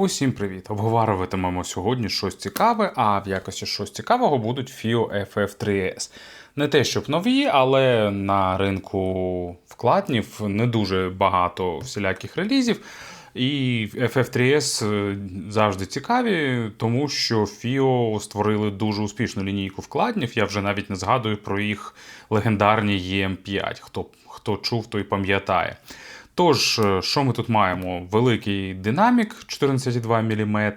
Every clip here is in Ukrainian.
Усім привіт! Обговорюватимемо сьогодні щось цікаве, а в якості щось цікавого будуть FIO FF3S. Не те, щоб нові, але на ринку вкладнів не дуже багато всіляких релізів. І FF3S е, завжди цікаві, тому що FIO створили дуже успішну лінійку вкладнів. Я вже навіть не згадую про їх легендарні EM5. Хто, хто чув, той пам'ятає. Тож, е, що ми тут маємо? Великий динамік 14,2 мм,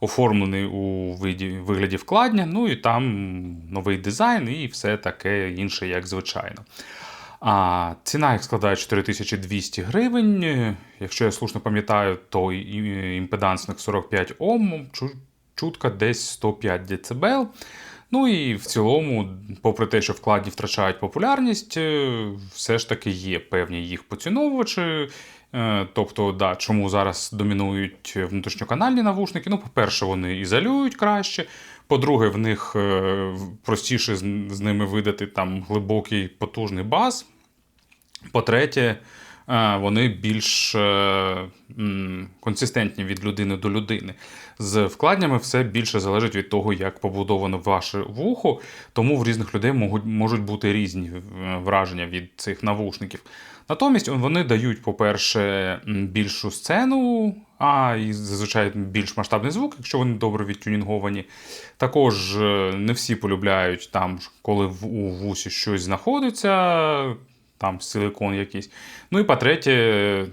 оформлений у виді, вигляді вкладня, ну і там новий дизайн і все таке інше, як звичайно. А ціна їх складає 4200 гривень. Е, Якщо я слушно пам'ятаю, то і- імпеданс в них 45 Ом, чутка десь 105 дБ. Ну і в цілому, попри те, що вкладні втрачають популярність, е, все ж таки є певні їх поціновувачі. Е, Тобто, да, чому зараз домінують внутрішньоканальні навушники? Ну, по-перше, вони ізолюють краще. По-друге, в них е, простіше з, ними видати там глибокий потужний бас. По-третє, вони більш консистентні від людини до людини. З вкладнями все більше залежить від того, як побудовано ваше вухо, тому в різних людей можуть, бути різні е, враження від цих навушників. Натомість вони дають, по-перше, більшу сцену, а і зазвичай більш масштабний звук, якщо вони добре відтюнінговані. Також е, не всі полюбляють там, коли у вусі щось знаходиться, там силикон якийсь. Ну і по-третє,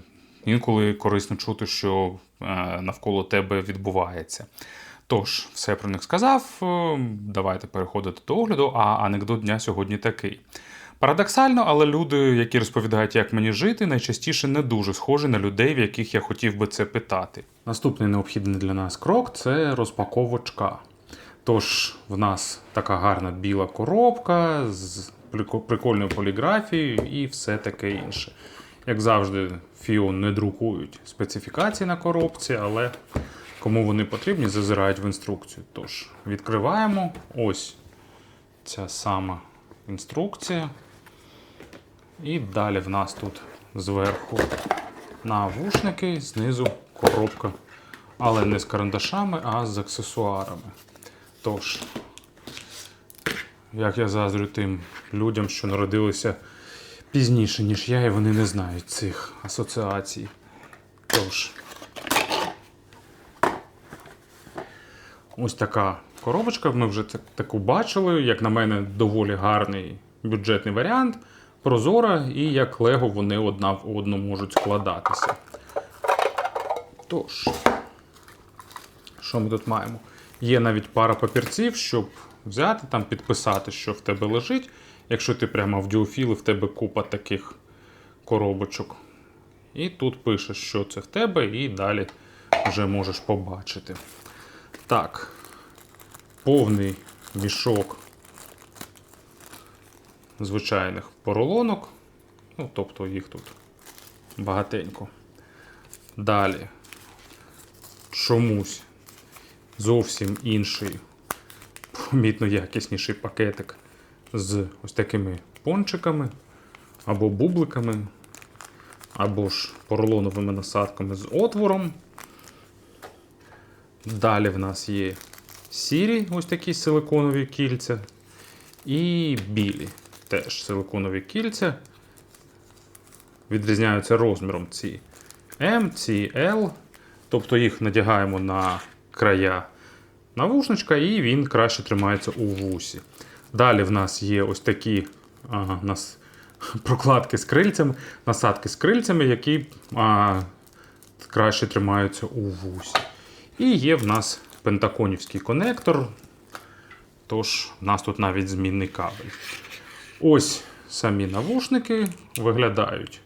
інколи корисно чути, що е, навколо тебе відбувається. Тож, все про них сказав. е, Давайте переходити до огляду, а анекдот дня сьогодні такий. Парадоксально, але люди, які розповідають, як мені жити, найчастіше не дуже схожі на людей, в яких я хотів би це питати. Наступний необхідний для нас крок це розпаковочка. Тож, в нас така гарна біла коробка з прикольною поліграфією і все таке інше. Як завжди, FIO не друкують специфікації на коробці, але кому вони потрібні, зазирають в інструкцію. Тож, відкриваємо ось ця сама інструкція. І далі в нас тут зверху навушники, знизу коробка. Але не з карандашами, а з аксесуарами. Тож, як я заздрю тим людям, що народилися пізніше, ніж я, і вони не знають цих асоціацій. Тож, ось така коробочка. Ми вже так- таку бачили. Як на мене, доволі гарний бюджетний варіант. Прозора, і як Лего вони одна в одну можуть складатися. Тож, що ми тут маємо? Є навіть пара папірців, щоб взяти, там підписати, що в тебе лежить. Якщо ти прямо аудіофіл, і в тебе купа таких коробочок. І тут пишеш, що це в тебе, і далі вже можеш побачити. Так, повний мішок звичайних поролонок. Ну, тобто їх тут багатенько. Далі чомусь зовсім інший, помітно якісніший пакетик з ось такими пончиками або бубликами, або ж поролоновими насадками з отвором. Далі в нас є сірі, ось такі силиконові кільця, і білі теж силиконові кільця. Відрізняються розміром ці М, ці L. Тобто їх надягаємо на края навушничка, і він краще тримається у вусі. Далі в нас є ось такі ага, нас, прокладки з крильцями, насадки з крильцями, які а, краще тримаються у вусі. І є в нас пентаконівський конектор. Тож, в нас тут навіть змінний кабель. Ось самі навушники виглядають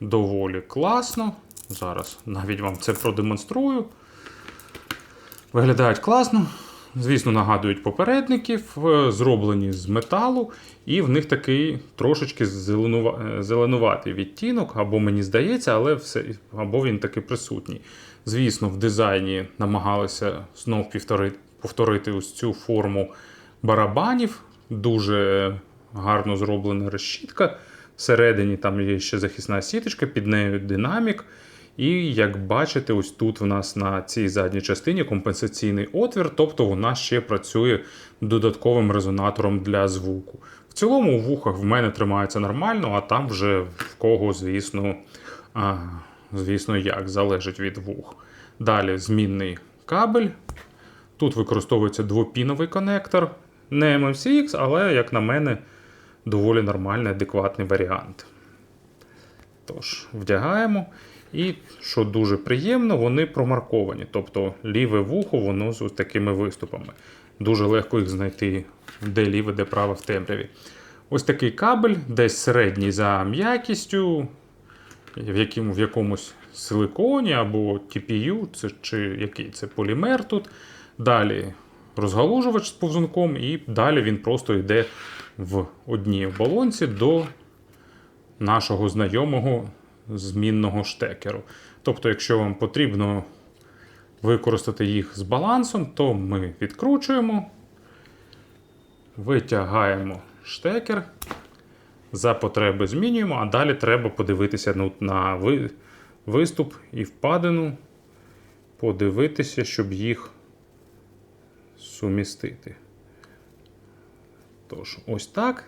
доволі класно. Зараз навіть вам це продемонструю. Виглядають класно. Звісно, нагадують попередників, е, зроблені з металу, і в них такий трошечки е, зеленуватий відтінок, або мені здається, але все, або він таки присутній. Звісно, в дизайні намагалися знов повторити, повторити ось цю форму барабанів. Дуже гарно зроблена решітка. Всередині там є ще захисна сіточка, під нею динамік. І як бачите, ось тут в нас на цій задній частині компенсаційний отвір, тобто вона ще працює додатковим резонатором для звуку. В цілому у вухах в мене тримається нормально, а там вже в кого, звісно, а, звісно, як залежить від вух. Далі змінний кабель. Тут використовується двопіновий конектор, не MMCX, але, як на мене, доволі нормальний, адекватний варіант. Тож, вдягаємо. І що дуже приємно, вони промарковані. Тобто ліве вухо, воно з ось такими виступами. Дуже легко їх знайти, де ліве, де праве в темряві. Ось такий кабель, десь середній за м'якістю, в, якому, в якомусь силиконі або TPU, це, чи який це полімер тут. Далі розгалужувач з повзунком, і далі він просто йде в одній оболонці до нашого знайомого змінного штекеру. Тобто, якщо вам потрібно використати їх з балансом, то ми відкручуємо, витягаємо штекер, за потреби змінюємо, а далі треба подивитися ну, на ви- виступ і впадину, подивитися, щоб їх сумістити. Тож, ось так.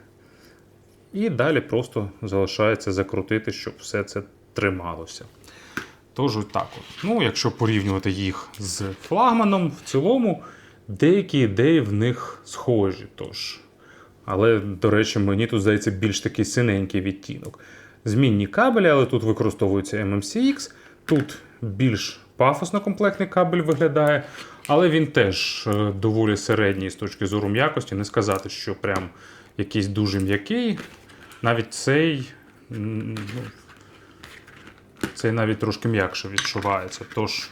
І далі просто залишається закрутити, щоб все це трималося. Тож, так. От. Ну, якщо порівнювати їх з флагманом, в цілому деякі ідеї в них схожі. Тож. Але, до речі, мені тут здається більш такий синенький відтінок. Змінні кабелі, але тут використовується MMCX. Тут більш пафосно комплектний кабель виглядає, але він теж е, доволі середній з точки зору м'якості. Не сказати, що прям якийсь дуже м'який. Навіть цей, ну, цей навіть трошки м'якше відчувається. Тож,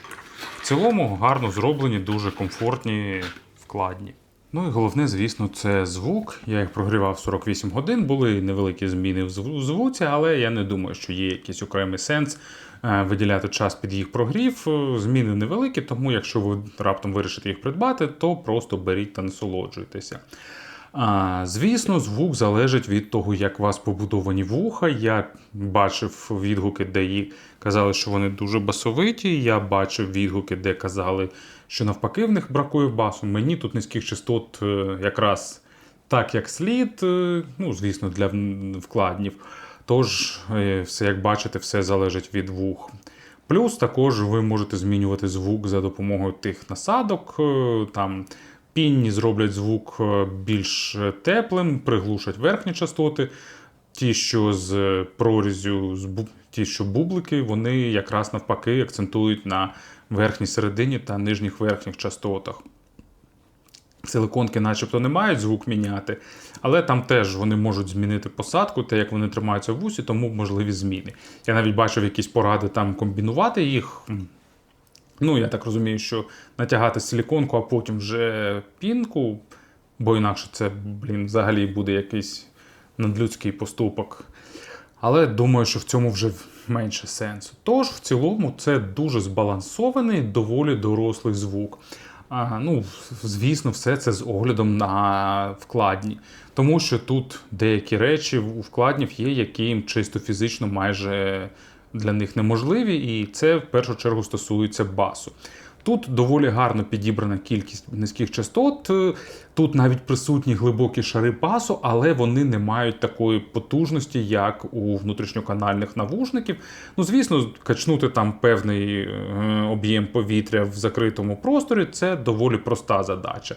в цілому гарно зроблені, дуже комфортні, вкладні. Ну і головне, звісно, це звук. Я їх прогрівав 48 годин, були невеликі зміни в звуці, але я не думаю, що є якийсь окремий сенс е, виділяти час під їх прогрів. Е, Зміни невеликі, тому якщо ви раптом вирішите їх придбати, то просто беріть та насолоджуйтеся. А, звісно, звук залежить від того, як у вас побудовані вуха. Я бачив відгуки, де їй казали, що вони дуже басовиті. Я бачив відгуки, де казали, що навпаки в них бракує басу. Мені тут низьких частот е, якраз так, як слід, е, ну, звісно, для вкладнів. Тож, е, все, як бачите, все залежить від вух. Плюс також ви можете змінювати звук за допомогою тих насадок. Там пінні зроблять звук е, більш теплим, приглушать верхні частоти. Ті, що з прорізю, з бу- ті, що бублики, вони якраз навпаки акцентують на верхній середині та нижніх верхніх частотах. Силиконки, начебто, не мають звук міняти, але там теж вони можуть змінити посадку, те, як вони тримаються в вусі, тому можливі зміни. Я навіть бачив якісь поради там комбінувати їх. Ну, я так розумію, що натягати силіконку, а потім вже пінку, бо інакше це, блін, взагалі буде якийсь надлюдський поступок. Але думаю, що в цьому вже менше сенсу. Тож, в цілому, це дуже збалансований, доволі дорослий звук. А, ну, звісно, все це з оглядом на вкладні. Тому що тут деякі речі у вкладнів є, які їм чисто фізично майже для них неможливі, і це в першу чергу стосується басу. Тут доволі гарно підібрана кількість низьких частот. Тут навіть присутні глибокі шари басу, але вони не мають такої потужності, як у внутрішньоканальних навушників. Ну, звісно, качнути там певний е, об'єм повітря в закритому просторі це доволі проста задача.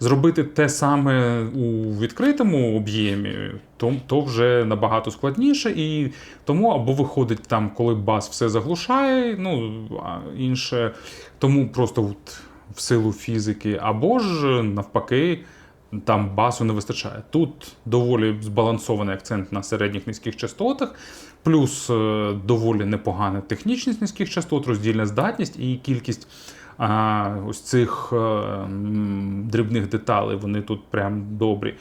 Зробити те саме у відкритому об'ємі, то, то вже набагато складніше, і тому або виходить там, коли бас все заглушає, ну а інше, тому просто от в силу фізики, або ж навпаки. Там басу не вистачає. Тут доволі збалансований акцент на середніх низьких частотах, плюс е, доволі непогана технічність низьких частот, роздільна здатність і кількість а, ось цих а, дрібних деталей. Вони тут прям добрі.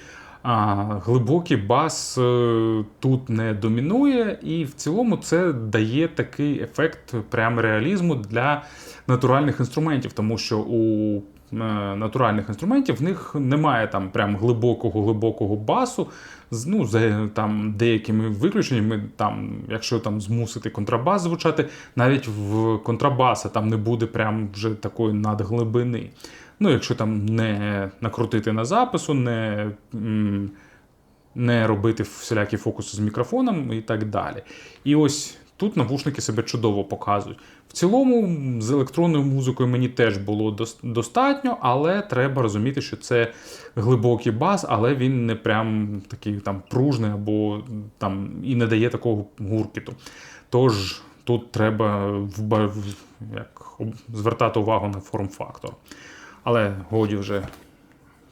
А, глибокий бас е, тут не домінує, і в цілому це дає такий ефект прям реалізму для натуральних інструментів, тому що у е, натуральних інструментів в них немає там прям глибокого глибокого басу. Ну, за там деякими виключеннями, там, якщо там змусити контрабас звучати, навіть в контрабаса там не буде прям вже такої надглибини. Ну, якщо там не накрутити на запису, не, не робити всілякі фокуси з мікрофоном і так далі. І ось тут навушники себе чудово показують. В цілому, з електронною музикою мені теж було достатньо, але треба розуміти, що це глибокий бас, але він не прям такий там пружний або там і не дає такого гуркіту. Тож тут треба як, звертати увагу на форм-фактор. Але годі вже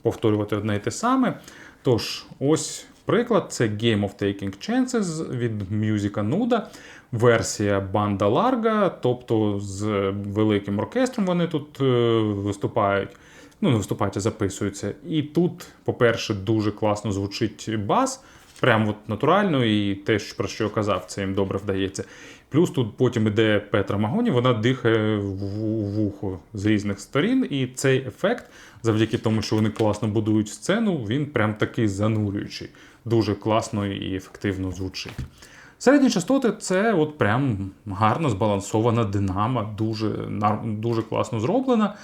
повторювати одне і те саме. Тож, ось приклад: це Game of Taking Chances від Musica Nuda, версія банда Larga, тобто з великим оркестром вони тут е, виступають. Ну, не виступають, а записуються. І тут, по-перше, дуже класно звучить бас, прям от натурально, і те, про що я казав, це їм добре вдається. Плюс тут потім іде Петра Магоні, вона дихає в вухо з різних сторін, і цей ефект, завдяки тому, що вони класно будують сцену, він прям такий занурюючий, дуже класно і ефективно звучить. Середні частоти це от прям гарно збалансована динамо, дуже, дуже класно зроблена.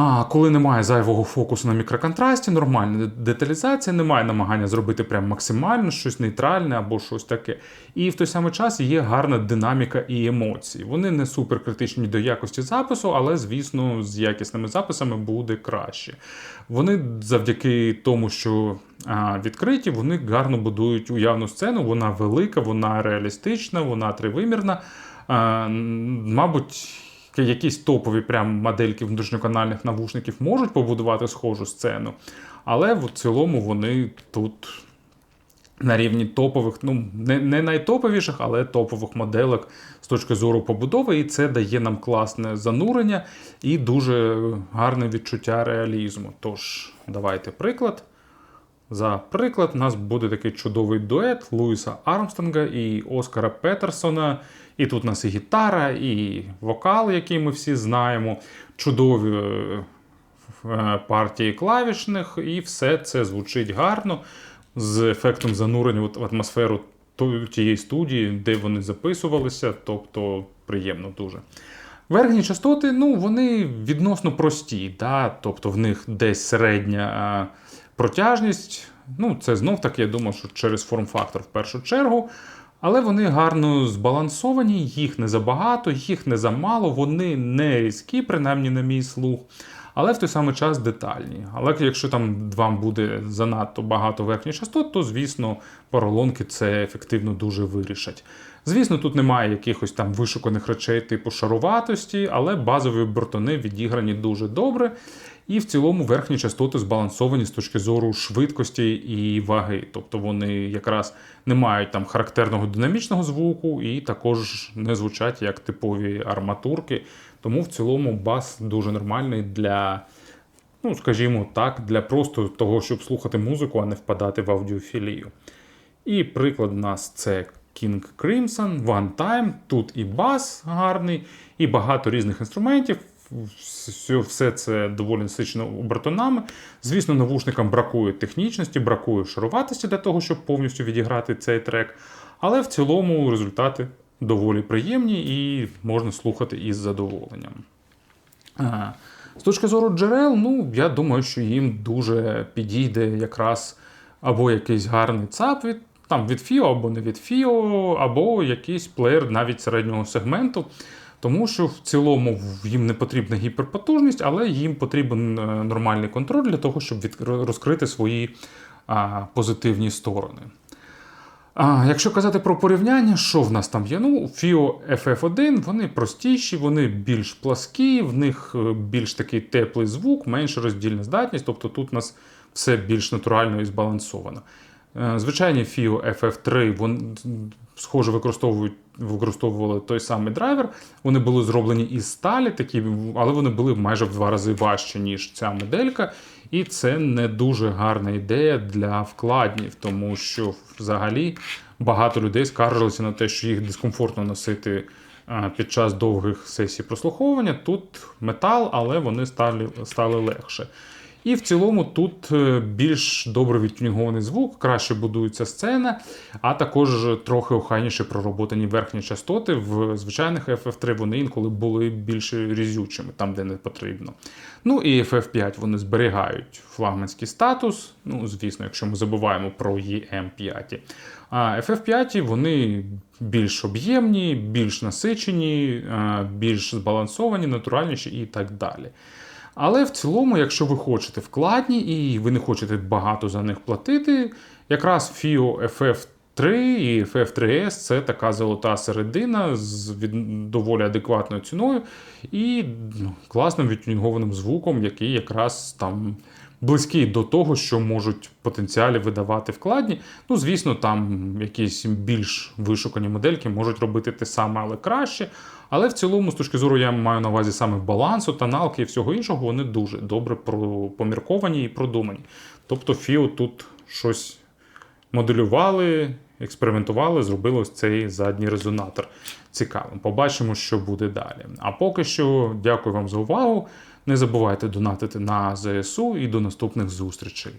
А коли немає зайвого фокусу на мікроконтрасті, нормальна деталізація, немає намагання зробити прям максимально щось нейтральне або щось таке. І в той самий час є гарна динаміка і емоції. Вони не супер критичні до якості запису, але, звісно, з якісними записами буде краще. Вони завдяки тому, що відкриті, вони гарно будують уявну сцену. Вона велика, вона реалістична, вона тривимірна. Мабуть. Якісь топові прям модельки внутрішньоканальних навушників можуть побудувати схожу сцену, але в цілому вони тут на рівні топових, ну не, не найтоповіших, але топових моделек з точки зору побудови, і це дає нам класне занурення і дуже гарне відчуття реалізму. Тож, давайте приклад. За приклад, у нас буде такий чудовий дует Луїса Армстронга і Оскара Петерсона. І тут у нас і гітара, і вокал, який ми всі знаємо, чудові е, е, партії клавішних, і все це звучить гарно з ефектом занурення в атмосферу тієї студії, де вони записувалися, тобто приємно дуже. Верхні частоти, ну, вони відносно прості, да? тобто в них десь середня а, протяжність. Ну, це знов таки, я думаю, що через форм-фактор в першу чергу. Але вони гарно збалансовані, їх не забагато, їх не замало, вони не різкі, принаймні на мій слух, але в той самий час детальні. Але якщо там вам буде занадто багато верхніх частот, то звісно поролонки це ефективно дуже вирішать. Звісно, тут немає якихось там вишуканих речей типу шаруватості, але базові бортони відіграні дуже добре. І в цілому верхні частоти збалансовані з точки зору швидкості і ваги. Тобто вони якраз не мають там характерного динамічного звуку і також не звучать як типові арматурки. Тому в цілому бас дуже нормальний для, ну скажімо так, для просто того, щоб слухати музику, а не впадати в аудіофілію. І приклад у нас це King Crimson, One Time. Тут і бас гарний, і багато різних інструментів. Все, це доволі насичено обертонами. Звісно, навушникам бракує технічності, бракує шаруватості для того, щоб повністю відіграти цей трек. Але в цілому результати доволі приємні і можна слухати із задоволенням. З точки зору джерел, ну я думаю, що їм дуже підійде якраз або якийсь гарний ЦАП від там від FIO, або не від FIO, або якийсь плеєр навіть середнього сегменту. Тому що в цілому їм не потрібна гіперпотужність, але їм потрібен е, нормальний контроль для того, щоб розкрити свої а, позитивні сторони. А, якщо казати про порівняння, що в нас там є? Ну, FIO FF1, вони простіші, вони більш пласкі, в них е, більш такий теплий звук, менша роздільна здатність, тобто тут у нас все більш натурально і збалансовано. Е, Звичайні FIO FF3 вони схоже використовують використовували той самий драйвер. Вони були зроблені із сталі, такі, але вони були майже в два рази важчі, ніж ця моделька. І це не дуже гарна ідея для вкладнів, тому що взагалі багато людей скаржилися на те, що їх дискомфортно носити е, під час довгих сесій прослуховування. Тут метал, але вони стали, стали легше. І в цілому тут е, більш добре відтюнінгований звук, краще будується сцена, а також трохи охайніше пророботані верхні частоти. В звичайних FF3 вони інколи були більш різючими, там, де не потрібно. Ну і FF5 вони зберігають флагманський статус. Ну, звісно, якщо ми забуваємо про EM5. А FF5 вони більш об'ємні, більш насичені, е, більш збалансовані, натуральніші і так далі. Але в цілому, якщо ви хочете вкладні і ви не хочете багато за них платити, якраз FIO FF3 і FF3S це така золота середина з доволі адекватною ціною і ну, класним відтюнінгованим звуком, який якраз там близький до того, що можуть в потенціалі видавати вкладні. Ну, звісно, там якісь більш вишукані модельки можуть робити те саме, але краще. Але в цілому, з точки зору, я маю на увазі саме балансу, тоналки і всього іншого, вони дуже добре помірковані і продумані. Тобто FIO тут щось моделювали, експериментували, зробили ось цей задній резонатор цікавим. Побачимо, що буде далі. А поки що, дякую вам за увагу. Не забувайте донатити на ЗСУ і до наступних зустрічей.